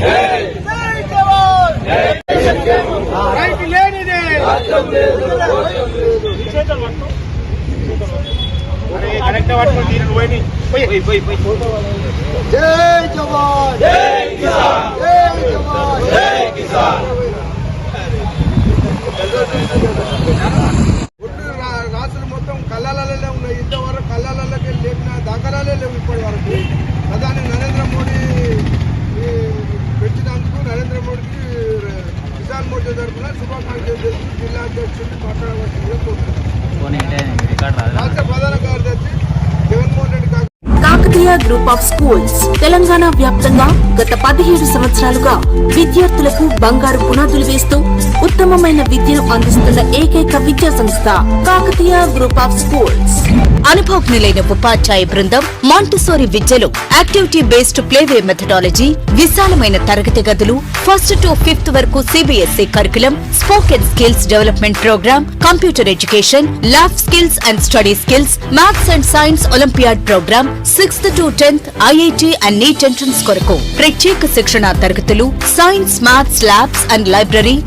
జై జవాన్ రైతు లేనిదే జై జవాన్ జై కిసాన్ జై జవాన్ జై Kisan Group of schools Telangana వ్యాప్తంగా గత పదిహేడు సంవత్సరాలుగా విద్యార్థులకు బంగారు పునాదులు వేస్తూ ఉత్తమమైన విద్యను అందిస్తున్న ఏకైక విద్యా సంస్థ కాకతీయ గ్రూప్ ఆఫ్ స్కూల్స్ అనుభవజ్ఞులైన ఉపాధ్యాయ బృందం మాంటిసోరి విద్యలో యాక్టివిటీ బేస్డ్ ప్లేవే మెథడాలజీ విశాలమైన తరగతి గదులు ఫస్ట్ టు ఫిఫ్త్ వరకు CBSE curriculum spoken skills development programme computer education lab skills and study skills maths and science olympiad programme sixth to tenth IIT and NEET entrance కొరకు ప్రత్యేక శిక్షణ తరగతులు science maths labs and library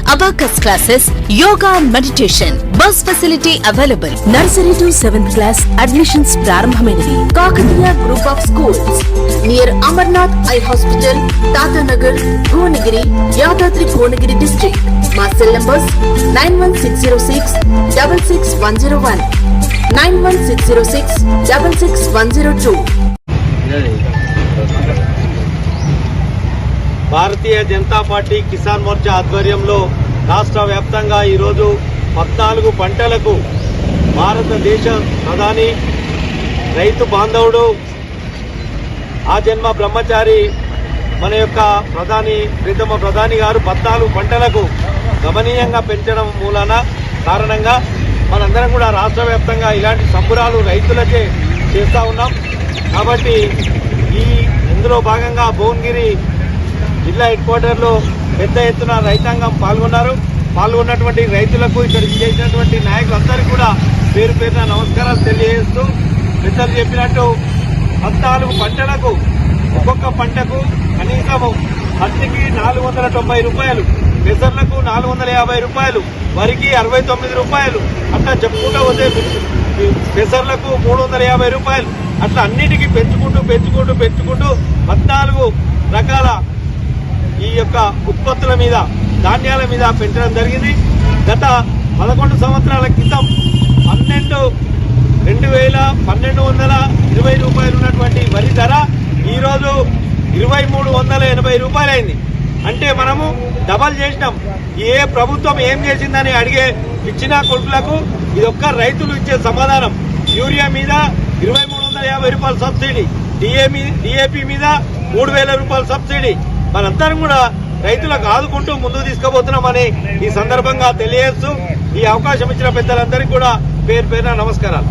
abacus classes yoga and meditation bus facility available nursery to seventh class admissions ప్రారంభమైనవి Kakatiya group of schools near Amarnath eye hospital Tatanagar Bhuvanagiri Yadadri Bhuvanagiri district మా cell numbers nine one six zero six double six one zero one nine one six zero six double six one zero two Bharatiya Janata party Kisan Morcha ఆధ్వర్యంలో రాష్ట్ర వ్యాప్తంగా ఈరోజు పద్నాలుగు పంటలకు భారతదేశ ప్రధాని రైతు బాంధవుడు ఆ జన్మ బ్రహ్మచారి మన యొక్క ప్రధాని ప్రీతమ ప్రధాని గారు పద్నాలుగు పంటలకు గమనీయంగా పెంచడం మూలన కారణంగా మనందరం కూడా రాష్ట్ర వ్యాప్తంగా ఇలాంటి సంబురాలు రైతులకే చేస్తూ ఉన్నాం. కాబట్టి ఈ ఇందులో భాగంగా భువనగిరి జిల్లా హెడ్ క్వార్టర్లో పెద్ద ఎత్తున రైతాంగం పాల్గొన్నారు. పాల్గొన్నటువంటి రైతులకు ఇక్కడికి చేసినటువంటి నాయకులందరికీ కూడా పేరు పేరున నమస్కారాలు తెలియజేస్తూ పెద్దలు చెప్పినట్టు పద్నాలుగు పంటలకు ఒక్కొక్క పంటకు కనీసము పత్తికి నాలుగు వందల తొంభై రూపాయలు పెసర్లకు నాలుగు వందల యాభై రూపాయలు వరికి అరవై తొమ్మిది రూపాయలు అట్లా చెప్పుకుంటూ పోతే పెసర్లకు మూడు వందల యాభై రూపాయలు అట్లా అన్నిటికీ పెంచుకుంటూ పెంచుకుంటూ పెంచుకుంటూ పద్నాలుగు రకాల యొక్క ఉత్పత్తుల మీద ధాన్యాల మీద పెంచడం జరిగింది. గత పదకొండు సంవత్సరాల క్రితం పన్నెండు రెండు వేల పన్నెండు వందల ఇరవై రూపాయలు ఉన్నటువంటి వరి ధర ఈరోజు ఇరవై మూడు వందల ఎనభై రూపాయలైంది. అంటే మనము డబల్ చేసినాం. ఏ ప్రభుత్వం ఏం చేసిందని అడిగే ఇచ్చిన కొడుకులకు ఇది ఒక్క రైతులు ఇచ్చే సమాధానం. యూరియా మీద ఇరవై మూడు వందల యాభై రూపాయల సబ్సిడీ. డిఏ డిఏపి మీద మూడు వేల రూపాయల సబ్సిడీ. మనందరం కూడా రైతులకు ఆదుకుంటూ ముందుకు తీసుకుపోతున్నామని ఈ సందర్భంగా తెలియజేస్తూ ఈ అవకాశం ఇచ్చిన పెద్దలందరికీ కూడా పేరు పేరున నమస్కారాలు.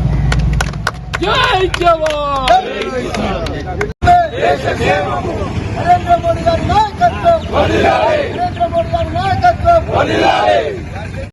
నరేంద్ర మోడీ గారి నాయకత్వం నరేంద్ర మోడీ గారి నాయకత్వం